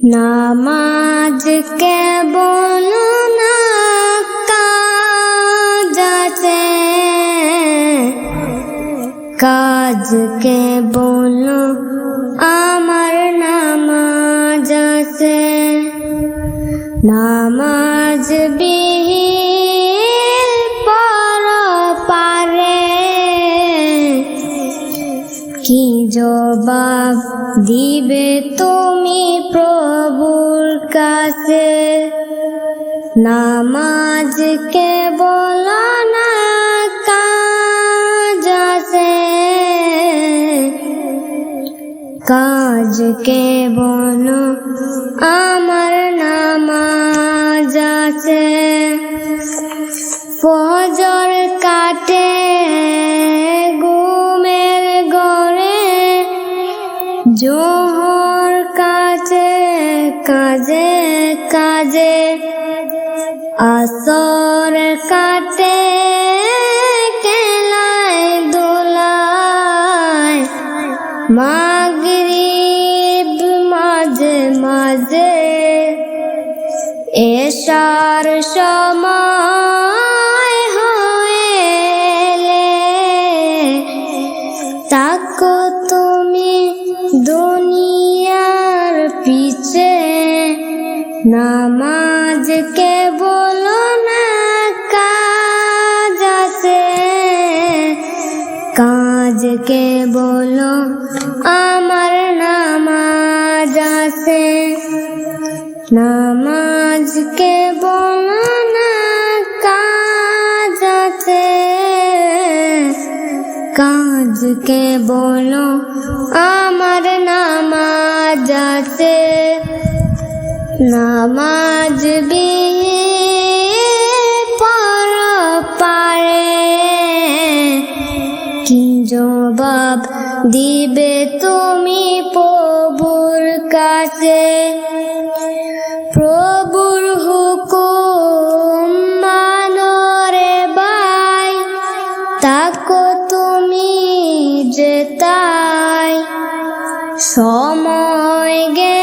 নামাজ কেবল না কাজ আছে কাজ কেবল আমার নামাজ আছে। নামাজ বিহীন কি জবাব দিবে তুমি প্রভুর কাছে? নামাজ কে বলো কাজ আছে। কাজ কে বলো আমার নামাজ আছে। ফজর জোহর কাছে কাজে কাজে আসর কাটে কেলায় দোলায় মাগরিব মাঝে মাঝে এসার সময় পিছে নামাজ কে বলো না কাজ আছে কাজ কে বলো আমার নামাজ আছে। নামাজ কে বলো না কাজ আছে কাজ কে বলো আমার নামাজ আছে। নামাজ পর পারে। কি জবাব দিবে তুমি প্রভুর কাছে? প্রভুর হুকুম মানরে বাই তাকো তুমি যে তাই। সময় গে